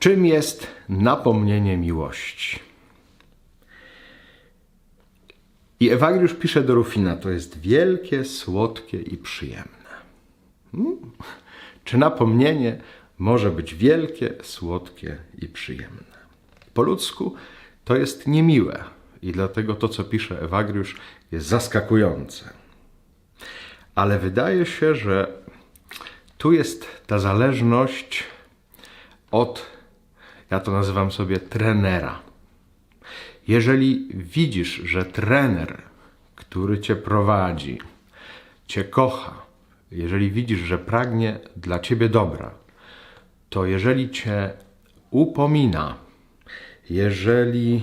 Czym jest napomnienie miłości? I Ewagriusz pisze do Rufina, to jest wielkie, słodkie i przyjemne. Hmm? Czy napomnienie może być wielkie, słodkie i przyjemne? Po ludzku to jest niemiłe i dlatego to, co pisze Ewagriusz, jest zaskakujące. Ale wydaje się, że tu jest ta zależność od, ja to nazywam sobie trenera. Jeżeli widzisz, że trener, który cię prowadzi, cię kocha, jeżeli widzisz, że pragnie dla ciebie dobra, to jeżeli cię upomina, jeżeli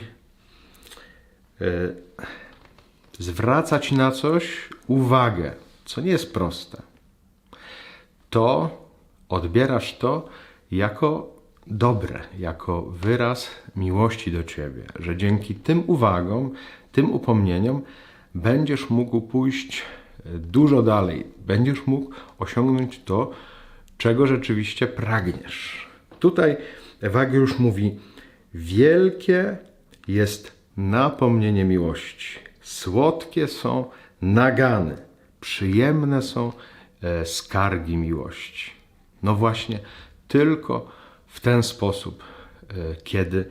e, zwraca ci na coś uwagę, co nie jest proste, to odbierasz to jako dobre, jako wyraz miłości do ciebie, że dzięki tym uwagom, tym upomnieniom będziesz mógł pójść e, dużo dalej, będziesz mógł osiągnąć to, czego rzeczywiście pragniesz. Tutaj Ewagriusz mówi: Wielkie jest napomnienie miłości, słodkie są nagany, przyjemne są e, skargi miłości. No właśnie, tylko w ten sposób, e, kiedy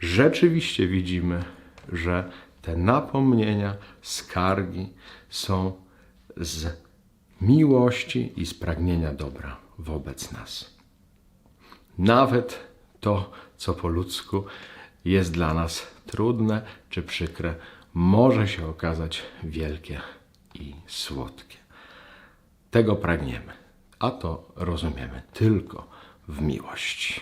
rzeczywiście widzimy, że te napomnienia, skargi są z miłości i z pragnienia dobra wobec nas. Nawet to, co po ludzku jest dla nas trudne czy przykre, może się okazać wielkie i słodkie. Tego pragniemy, a to rozumiemy tylko w miłości.